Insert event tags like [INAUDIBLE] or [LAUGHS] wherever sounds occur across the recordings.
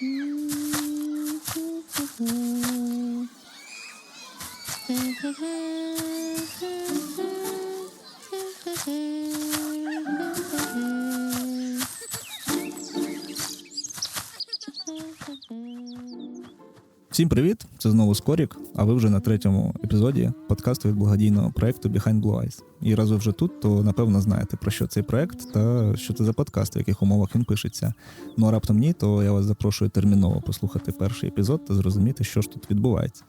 Hmm. Всім привіт! Це знову Скорік, а ви вже на третьому епізоді подкасту від благодійного проекту Behind Blue Eyes. І раз ви вже тут, то напевно знаєте про що цей проект та що це за подкаст, в яких умовах він пишеться. Ну а раптом ні, то я вас запрошую терміново послухати перший епізод та зрозуміти, що ж тут відбувається.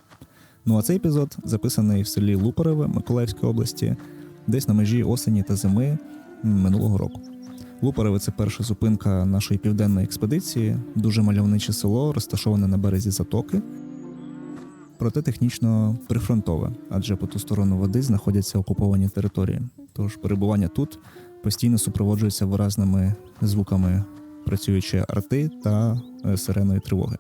Ну а цей епізод записаний в селі Лупареве Миколаївської області, десь на межі осені та зими минулого року. Лупареве це перша зупинка нашої південної експедиції, дуже мальовниче село, розташоване на березі затоки, проте технічно прифронтове, адже по ту сторону води знаходяться окуповані території. Тож перебування тут постійно супроводжується виразними звуками працюючої арти та е, сиреної тривоги.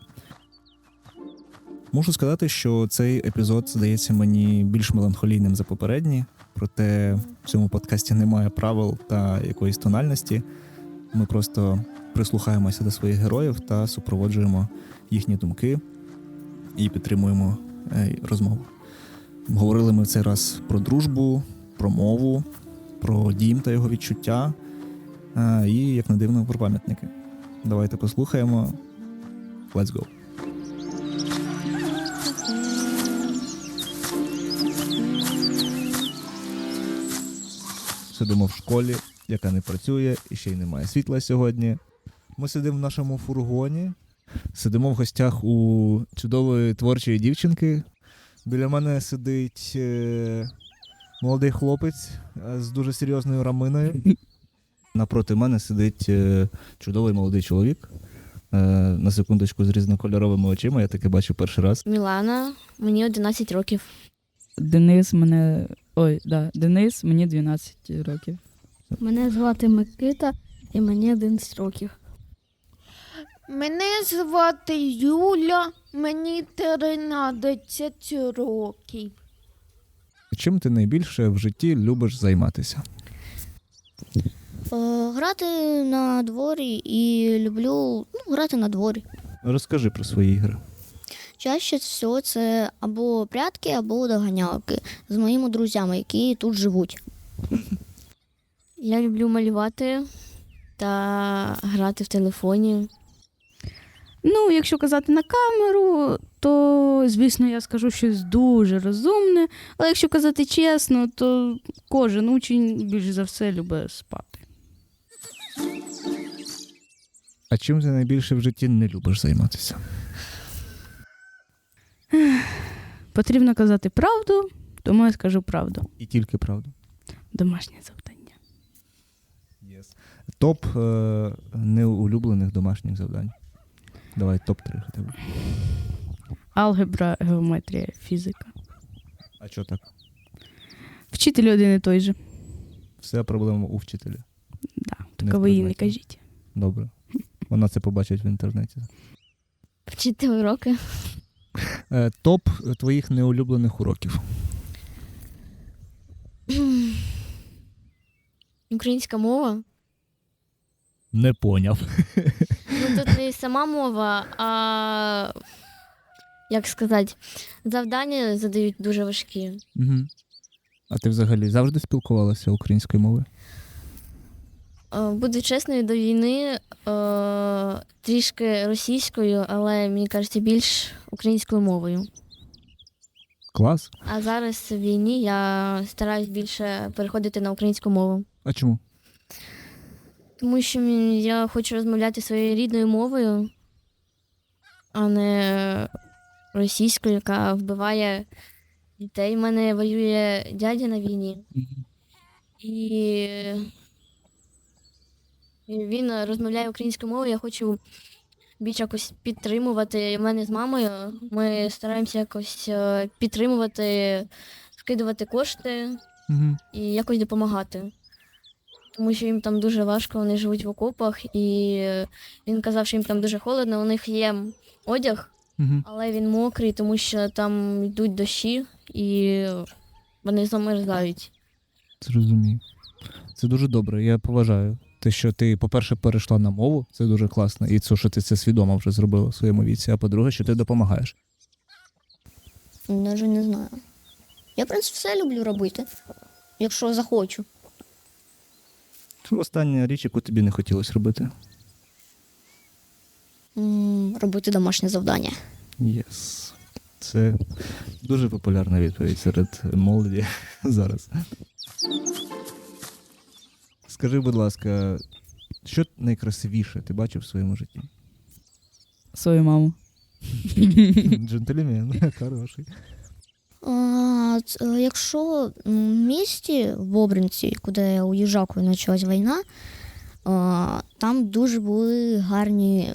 Можу сказати, що цей епізод здається мені більш меланхолійним за попередні, проте в цьому подкасті немає правил та якоїсь тональності. Ми просто прислухаємося до своїх героїв та супроводжуємо їхні думки і підтримуємо е, розмову. Говорили ми в цей раз про дружбу, про мову, про дім та його відчуття, е, і, як не дивно, про пам'ятники. Давайте послухаємо. Let's go. Сидимо в школі, яка не працює і ще й немає світла сьогодні. Ми сидимо в нашому фургоні, сидимо в гостях у чудової творчої дівчинки. Біля мене сидить е, молодий хлопець е, з дуже серйозною раминою. Напроти мене сидить е, чудовий молодий чоловік. Е, на секундочку з різнокольоровими очима, я таке бачу перший раз. Мілана, мені 11 років. Денис мене. Ой, да, Денис, мені 12 років. Мене звати Микита і мені 11 років. Мене звати Юля, мені 13 років. Чим ти найбільше в житті любиш займатися? Е, грати на дворі і люблю ну, грати на дворі. Розкажи про свої ігри. Чаще всього це або прятки, або доганялки з моїми друзями, які тут живуть. [LAUGHS] Я люблю малювати та грати в телефоні. Ну, якщо казати на камеру, то звісно я скажу щось дуже розумне. Але якщо казати чесно, то кожен учень більш за все любить спати. А чим ти найбільше в житті не любиш займатися? Потрібно казати правду, тому я скажу правду. І тільки правду. Домашнє завдання. Топ е, неулюблених домашніх завдань. Давай топ-3 хоча б. Алгебра, геометрія, фізика. А що так? Вчитель один і той же. Все проблема у вчителя. Да, тільки ви їй не кажіть. Добре. Вона це побачить в інтернеті. Вчити уроки. Е, топ твоїх неулюблених уроків. Українська мова. Не поняв. Ну тут не сама мова, а як сказати, завдання задають дуже важкі. Угу. А ти взагалі завжди спілкувалася українською мовою? Е, Буду чесною до війни е, трішки російською, але мені кажеться більш українською мовою. Клас. А зараз в війні я стараюсь більше переходити на українську мову. А чому? Тому що я хочу розмовляти своєю рідною мовою, а не російською, яка вбиває дітей. У мене воює дядя на війні. І і він розмовляє українською мовою. Я хочу більш якось підтримувати У мене з мамою. Ми стараємося якось е, підтримувати, скидувати кошти Угу. і якось допомагати. Тому що їм там дуже важко, вони живуть в окопах, і він казав, що їм там дуже холодно. У них є одяг, Угу. але він мокрий, тому що там йдуть дощі і вони замерзають. Зрозумів. Це дуже добре, я поважаю те, що ти, по-перше, перейшла на мову, це дуже класно, і це, що ти це свідомо вже зробила в своєму віці. А по-друге, що ти допомагаєш. Навіть не знаю. Я, в принципі, все люблю робити, якщо захочу. Остання річ, яку тобі не хотілося робити. М, Робити домашнє завдання. Єс. Це дуже популярна відповідь серед молоді [LAUGHS] зараз. Скажи, будь ласка, що найкрасивіше ти бачив в своєму житті? Свою маму. [LAUGHS] Джентльмен, хороший. А, е, якщо в місті в Бобринці, куди я уїжджав, коли почалась війна, а, там дуже були гарні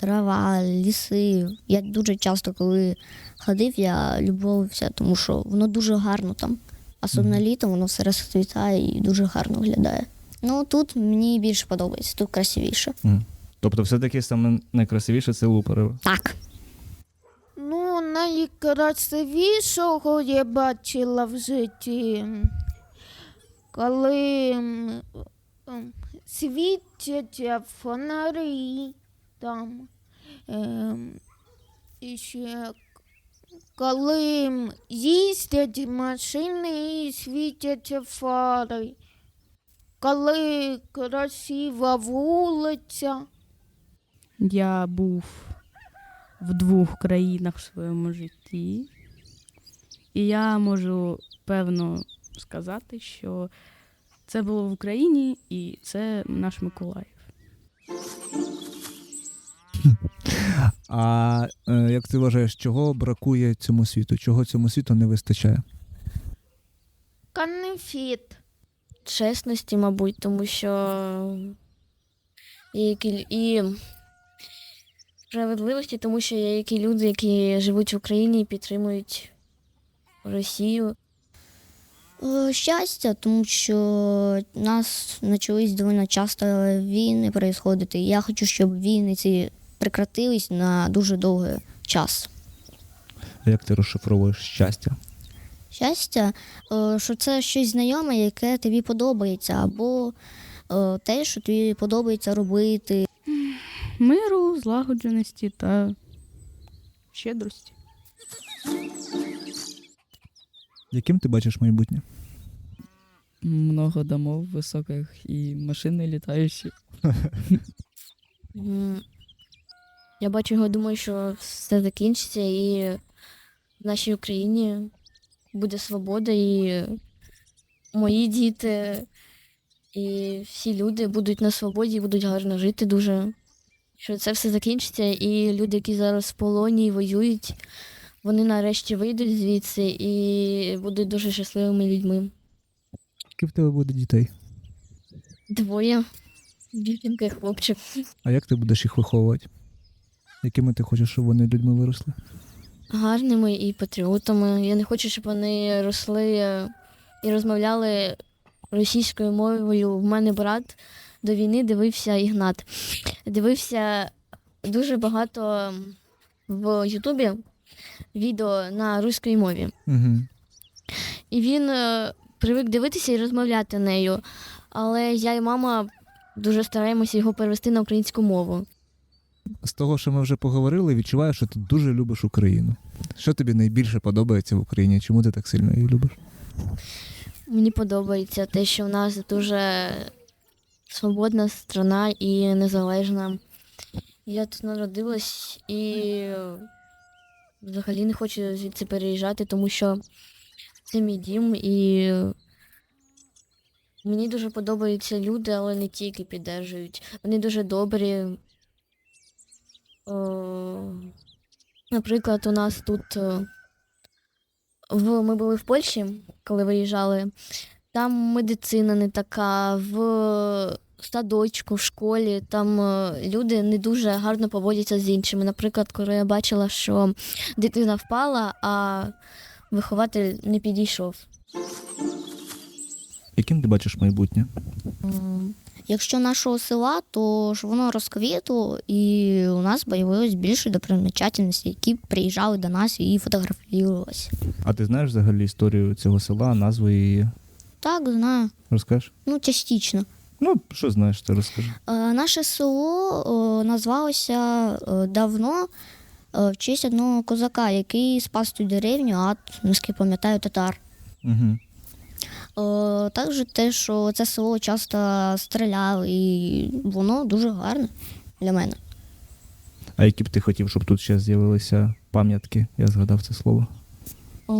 трава, ліси. Я дуже часто, коли ходив, я любовився, тому що воно дуже гарно там. Особливо літом воно все розцвітає і дуже гарно виглядає. Ну тут мені більше подобається, тут красивіше. Мгм. Тобто, все-таки саме найкрасивіше це Луперево. Так. Ну, найкрасивішого я бачила в житті, коли м, м, світять фонарі там. Ем, і ще коли м, їздять машини і світять фари. Коли красива вулиця. Я був в двох країнах в своєму житті. І я можу певно сказати, що це було в Україні і це наш Миколаїв. А е, як ти вважаєш, чого бракує цьому світу? Чого цьому світу не вистачає? Конфет. Чесності, мабуть, тому що є які і справедливості, тому що є які люди, які живуть в Україні і підтримують Росію. Е, Щастя, тому що у нас почались доволі часто війни происходити. Я хочу, щоб війни ці прекратились на дуже довгий час. А як ти розшифровуєш щастя? Щастя, е, що це щось знайоме, яке тобі подобається, або е, те, що тобі подобається робити. Миру, злагодженості та щедрості. Яким ти бачиш майбутнє? Много домов высоких и машины летающие. [LAUGHS] М, Я бачу його, думаю, що все закінчиться, і в нашій Україні буде свобода, і мої діти, і всі люди будуть на свободі будуть гарно жити дуже. Що це все закінчиться, і люди, які зараз в полоні і воюють, вони нарешті вийдуть звідси і будуть дуже щасливими людьми. Скільки в тебе буде дітей? Двоє дівчинка і хлопчик. А як ти будеш їх виховувати? Якими ти хочеш, щоб вони людьми виросли? Гарними і патріотами. Я не хочу, щоб вони росли е, і розмовляли російською мовою. В мене брат до війни дивився Ігнат. Дивився дуже багато в Ютубі відео на руській мові. Угу. І він е, привик дивитися і розмовляти нею. Але я і мама дуже стараємося його перевести на українську мову. З того, що ми вже поговорили, відчуваю, що ти дуже любиш Україну. Що тобі найбільше подобається в Україні? Чому ти так сильно її любиш? Мені подобається те, що в нас дуже свободна страна і незалежна. Я тут народилась і взагалі не хочу звідси переїжджати, тому що це мій дім і мені дуже подобаються люди, але не ті, які піддержують. Вони дуже добрі. О, наприклад, у нас тут е, в, ми були в Польщі, коли виїжджали. Там медицина не така, в садочку, в школі, там е, люди не дуже гарно поводяться з іншими. Наприклад, коли я бачила, що дитина впала, а вихователь не підійшов. Яким ти бачиш майбутнє? Якщо нашого села, то ж воно розквітло, і у нас появилось більше допримічательностей, які приїжджали до нас і фотографувалися. А ти знаєш взагалі історію цього села, назву її? Так, знаю. Розкажеш? Ну, частично. Ну, що знаєш, ти розкажи. Е, Наше село о, назвалося е, давно е, в честь одного козака, який спас цю деревню від, наскільки пам'ятаю, татар. Угу. Е, Також те, що це село часто стріляло, і воно дуже гарне для мене. А які б ти хотів, щоб тут ще з'явилися пам'ятки? Я згадав це слово. Е,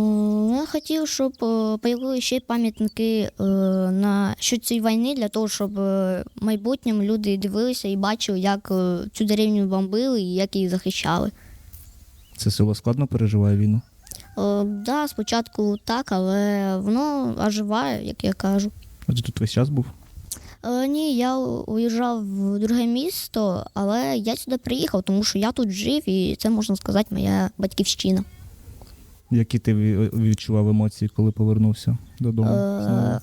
Я хотів, щоб е, появилися ще пам'ятники на що цієї війни, для того, щоб в майбутньому люди дивилися і бачили, як цю деревню бомбили і як її захищали. Це село складно переживає війну. Е, да, спочатку так, але воно оживає, як я кажу. А ти тут весь час був? Е, ні, я уїжджав в друге місто, але я сюди приїхав, тому що я тут жив, і це можна сказати моя батьківщина. Які ти відчував емоції, коли повернувся додому? Е,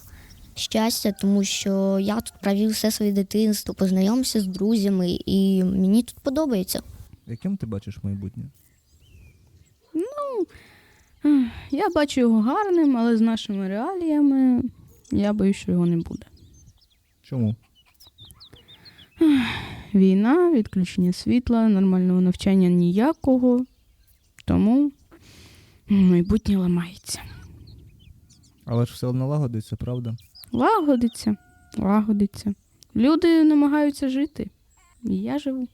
щастя, тому що я тут провів все своє дитинство, познайомився з друзями, і мені тут подобається. Яким ти бачиш майбутнє? Я бачу його гарним, але з нашими реаліями я боюсь, що його не буде. Чому? Війна, відключення світла, нормального навчання ніякого. Тому майбутнє ламається. Але ж все налагодиться, правда? Лагодиться, лагодиться. Люди намагаються жити. І я живу.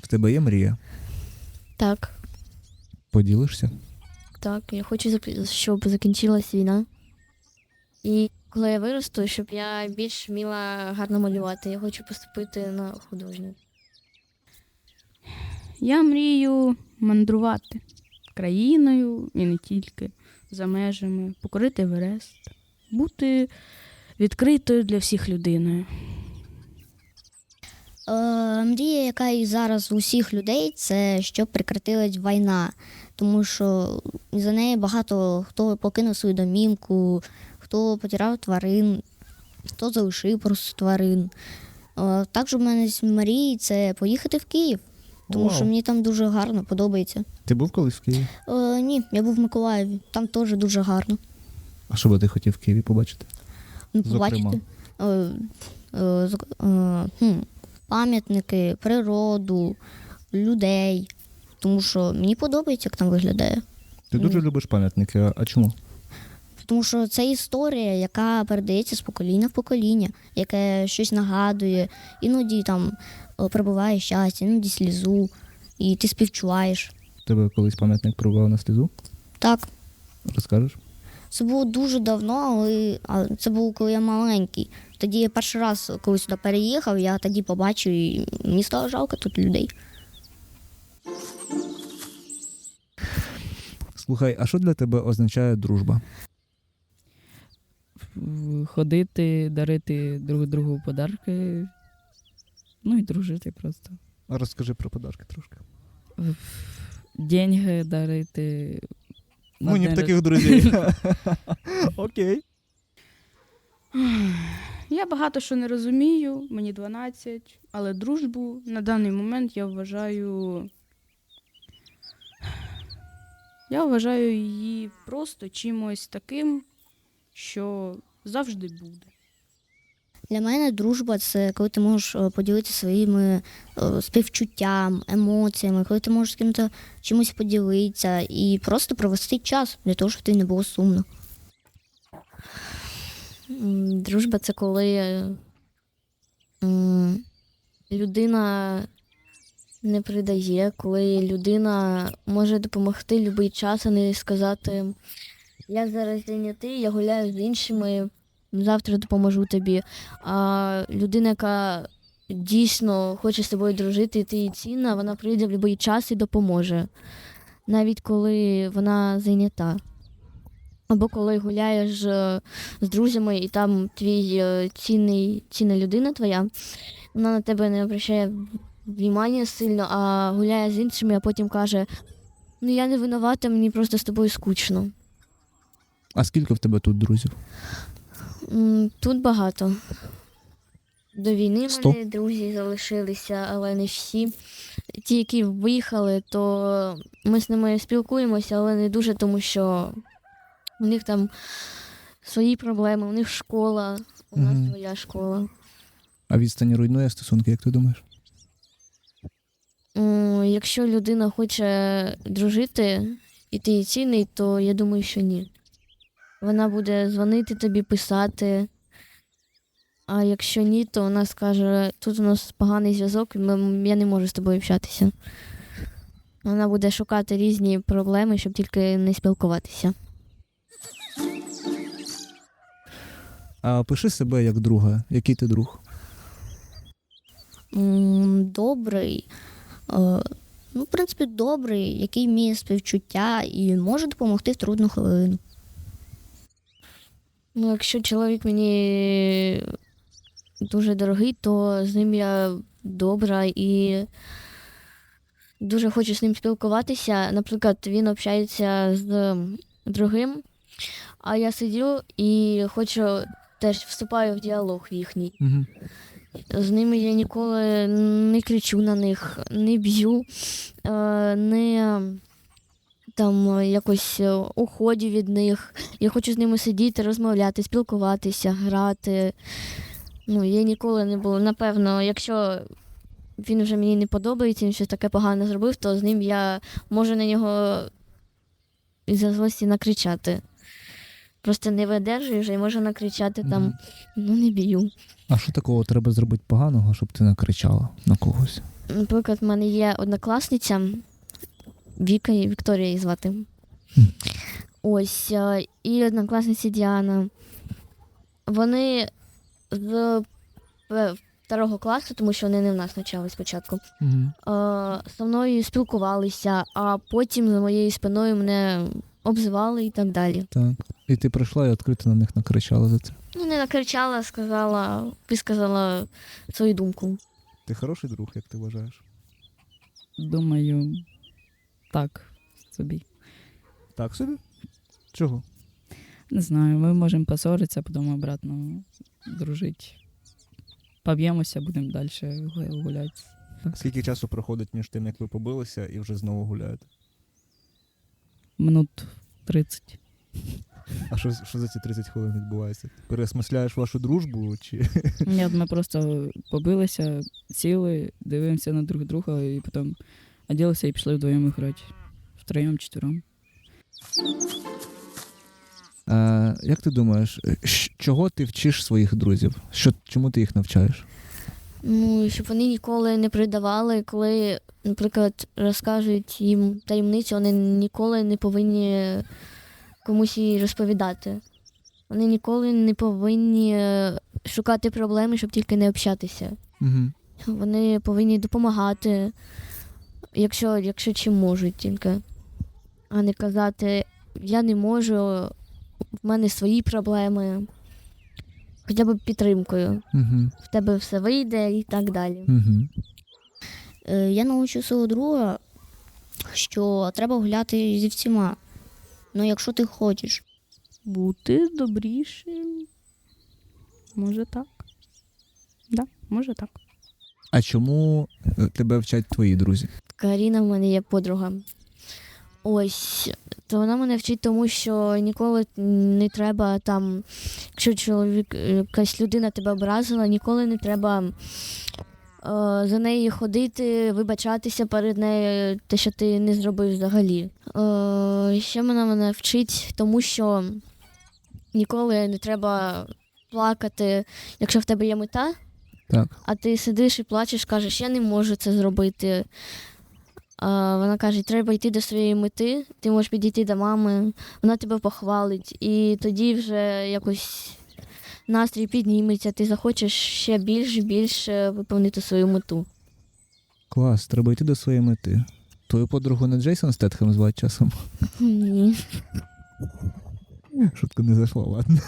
В тебе є мрія? Так, Поділишся? так. Я хочу, щоб закінчилась війна. І коли я виросту, щоб я більш вміла гарно малювати. Я хочу поступити на художню. Я мрію мандрувати країною і не тільки за межами, покорити Еверест, бути відкритою для всіх людиною. Е, мрія, яка і зараз у всіх людей, це щоб прекратилась війна. Тому що за неї багато хто покинув свою домівку, хто потирав тварин, хто залишив просто тварин. Е, також у мене з мрії це поїхати в Київ, тому Вау. що мені там дуже гарно подобається. Ти був колись в Києві? Е, ні, я був в Миколаєві, там теж дуже гарно. А що би ти хотів в Києві побачити? Ну, побачити е, е, е, хм, пам'ятники, природу, людей. Тому що мені подобається, як там виглядає. Ти дуже любиш пам'ятники, а- чому? Тому що це історія, яка передається з покоління в покоління, яке щось нагадує, іноді там прибуває щастя, іноді слізу, і ти співчуваєш. Тебе колись пам'ятник пробував на слізу? Так, Розкажеш? це було дуже давно, але а це було коли я маленький. Тоді я перший раз, коли сюди переїхав, я тоді побачив, і мені стало жалко тут людей. Слухай, а що для тебе означає дружба? Ходити, дарити друг другу подарки. Ну і дружити просто. А розкажи про подарки трошки. Деньги дарити. Мені день б таких друзів. [LAUGHS] Окей. Я багато що не розумію, мені 12, але дружбу на даний момент я вважаю. Я вважаю її просто чимось таким, що завжди буде. Для мене дружба це коли ти можеш е, поділитися своїми е, співчуттям, емоціями, коли ти можеш з ким-то чимось поділитися і просто провести час для того, щоб тобі не було сумно. Дружба це коли людина не придає, коли людина може допомогти будь-який час, а не сказати я зараз зайнятий, я гуляю з іншими, завтра допоможу тобі. А людина, яка дійсно хоче з тобою дружити, і ти їй цінна, вона прийде в будь-який час і допоможе, навіть коли вона зайнята. Або коли гуляєш е, з друзями, і там твій е, цінний, цінна людина твоя, вона на тебе не обращає внимання сильно, а гуляє з іншими, а потім каже: Ну я не винувата, мені просто з тобою скучно. А скільки в тебе тут друзів? М, Тут багато. До війни в Сто? мене друзі залишилися, але не всі. Ті, які виїхали, то ми з ними спілкуємося, але не дуже, тому що у них там свої проблеми, у них школа, У нас Мгм. своя школа. А відстань руйнує стосунки, як ти думаєш? Якщо людина хоче дружити і ти її цінний, то я думаю, що ні. Вона буде дзвонити тобі, писати. А якщо ні, то вона скаже, тут у нас поганий зв'язок, я не можу з тобою общатися. Вона буде шукати різні проблеми, щоб тільки не спілкуватися. А пиши себе як друга. Який ти друг? Добрий. Е, Ну, в принципі, добрий, який вміє співчуття і може допомогти в трудну хвилину. Ну, якщо чоловік мені дуже дорогий, то з ним я добра і дуже хочу з ним спілкуватися. Наприклад, він общається з другим, а я сидю і хочу теж вступаю в діалог їхній. Угу. З ними я ніколи не кричу на них, не б'ю, е, не там якось е, уходю від них. Я хочу з ними сидіти, розмовляти, спілкуватися, грати. Ну, я ніколи не було. Напевно, якщо він вже мені не подобається, він щось таке погане зробив, то з ним я можу на нього із-за злості накричати. Просто не видержую вже і можу накричати там, ну не б'ю. А що такого треба зробити поганого, щоб ти накричала на когось? Наприклад, в мене є однокласниця Віка і Вікторія її звати. Ось, е, і однокласниця Діана. Вони з пе- второго класу, тому що вони не в нас навчались спочатку. Угу. е, Зі мною спілкувалися, а потім за моєю спиною мене обзивали і так далі. Так. І ти прийшла і відкрито на них накричала за це. Ну, не накричала, сказала, висказала свою думку. Ти хороший друг, як ти вважаєш? Думаю, так собі. Так собі? Чого? Не знаю, ми можемо поссоритися, потім обратно дружити. Поб'ємося, будемо далі гуляти. Скільки часу проходить між тим, як ви побилися, і вже знову гуляєте? Минут 30. А що, що за ці 30 хвилин відбувається? Переосмисляєш вашу дружбу чи. Ні, ми просто побилися, сіли, дивимося на друг друга і потім оділися і пішли вдвоєм грати. Втроєм, чотирьом. А, як ти думаєш, чого ти вчиш своїх друзів? Що, чому ти їх навчаєш? Ну, щоб вони ніколи не придавали, коли, наприклад, розкажуть їм таємницю, вони ніколи не повинні комусь її розповідати. Вони ніколи не повинні е, шукати проблеми, щоб тільки не общатися. Угу. Вони повинні допомагати, якщо, якщо чим можуть тільки. А не казати, я не можу, в мене свої проблеми. Хоча б підтримкою. Угу. В тебе все вийде і так далі. Угу. Е, Я навчу свого друга, що треба гуляти зі всіма. Ну, якщо ти хочеш. Бути добрішим. Може так. Да, може так. А чому е, тебе вчать твої друзі? Каріна в мене є подруга. Ось, то вона мене вчить тому, що ніколи не треба там, якщо чоловік, якась людина тебе образила, ніколи не треба е, за неї ходити, вибачатися перед нею, те, що ти не зробив взагалі. Е, ще вона мене вчить, тому що ніколи не треба плакати, якщо в тебе є мета, Так. а ти сидиш і плачеш, кажеш, я не можу це зробити. А вона каже, треба йти до своєї мети, ти можеш підійти до мами, вона тебе похвалить, і тоді вже якось настрій підніметься, ти захочеш ще більш більше виповнити свою мету. Клас, треба йти до своєї мети. Твою подругу не Джейсон Стетхем звати часом. Ні. Шутка не зайшла, ладно.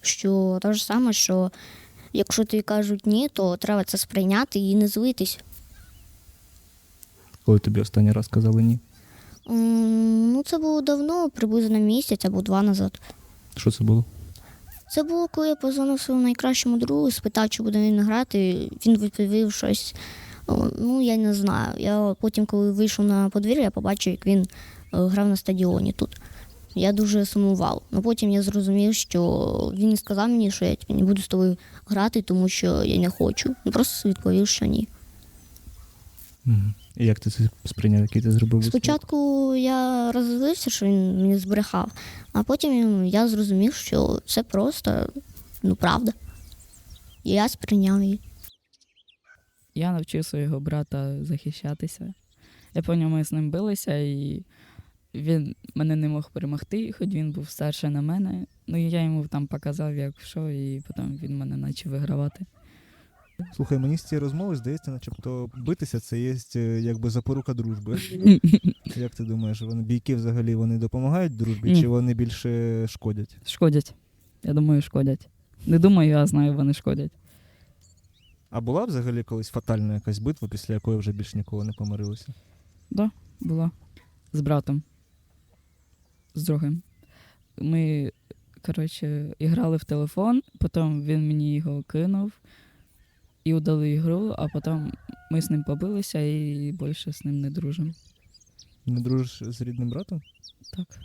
Що те ж саме, що якщо тобі кажуть ні, то треба це сприйняти і не злитись. Коли тобі останній раз казали ні. Ну, це було давно, приблизно місяць або два назад. Що це було? Це було, коли я позвонив своєму найкращому другу, спитав, чи буде він грати. Він відповів щось. Ну, я не знаю. Я потім, коли вийшов на подвір'я, я побачив, як він е, грав на стадіоні тут. я дуже сумував. Ну потім я зрозумів, що він не сказав мені, що я не буду з тобою грати, тому що я не хочу. Він просто відповів, що ні. І як ти це сприйняв, який ти зробив висновок? Спочатку я розозлився, що він мені збрехав, а потім я зрозумів, що це просто ну, правда. І я сприйняв її. Я навчив свого брата захищатися. Я пам'ятаю, ми з ним билися, і він мене не мог перемогти, хоч він був старший на мене. Ну і я йому там показав, як що, і потім він мене почав вигравати. Слухай, мені з цієї розмови здається, начебто битися це є е, якби запорука дружби. [LAUGHS] Як ти думаєш, вони бійки взагалі вони допомагають дружбі, Ні. чи вони більше шкодять? Шкодять. Я думаю, шкодять. Не думаю, а знаю, вони шкодять. А була взагалі колись фатальна якась битва, після якої вже більш ніколи не помирилися? Так, Була з братом. З другим. Ми, коротше, грали в телефон, потім він мені його кинув і удали ігру, а потім ми з ним побилися і більше з ним не дружимо. Не дружиш з рідним братом? Так.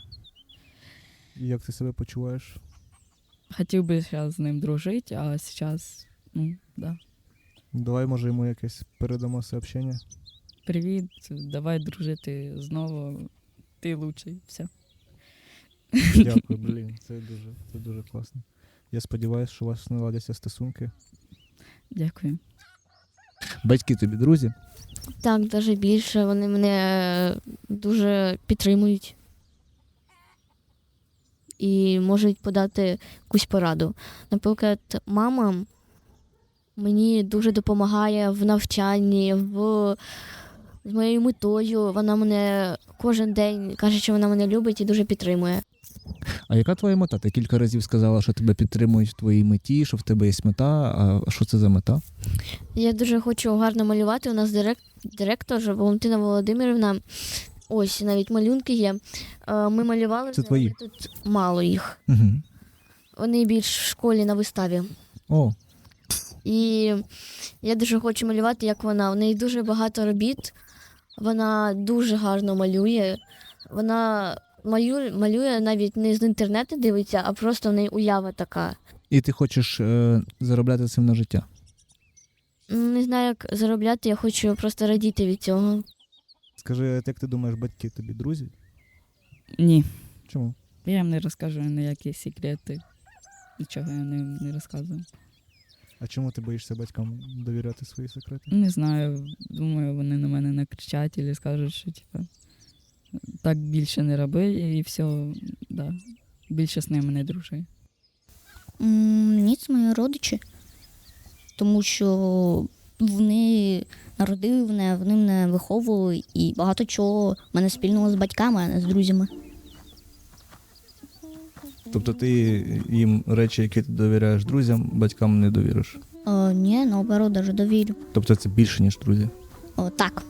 І як ти себе почуваєш? Хотів би зараз з ним дружити, а зараз, ну, да. Давай, може, йому якесь передамо сообщення. Привіт, давай дружити знову. Ти лучший. Все. Дякую, блін. Це дуже, це дуже класно. Я сподіваюся, що у вас наладяться стосунки. Дякую. Батьки тобі, друзі. Так, даже більше вони мене дуже підтримують і можуть подати якусь пораду. Наприклад, мама мені дуже допомагає в навчанні, в з моєю метою. Вона мене кожен день каже, що вона мене любить і дуже підтримує. А яка твоя мета? Ти кілька разів сказала, що тебе підтримують в твоїй меті, що в тебе є мета. А що це за мета? Я дуже хочу гарно малювати. У нас директ, директор Валентина Володимирівна. Ось навіть малюнки є. Е, Ми малювали Це твої? тут мало їх. Угу. Вони більш в школі на виставі. О, І я дуже хочу малювати, як вона. У неї дуже багато робіт. Вона дуже гарно малює. Вона малює, малює навіть не з інтернету дивиться, а просто в неї уява така. і ти хочеш е, заробляти цим на життя. Не знаю, як заробляти, я хочу просто радіти від цього. Скажи, а як ти думаєш, батьки тобі друзі? Ні. Чому? Я їм не розкажу ніякі секрети. Нічого я не, не розказую. А чому ти боїшся батькам довіряти свої секрети? Не знаю. Думаю, вони на мене накричать і скажуть, що типа так більше не роби, і все, да. Більше з ними не дружи. М, Ні, це мої родичі, тому що вони народили мене, вони мене виховували, і багато чого в мене спільного з батьками, а не з друзями. Тобто ти їм речі, які ти довіряєш друзям, батькам не довіриш. О, ні, наоборот, даже довірю. Тобто це більше, ніж друзі. О, так.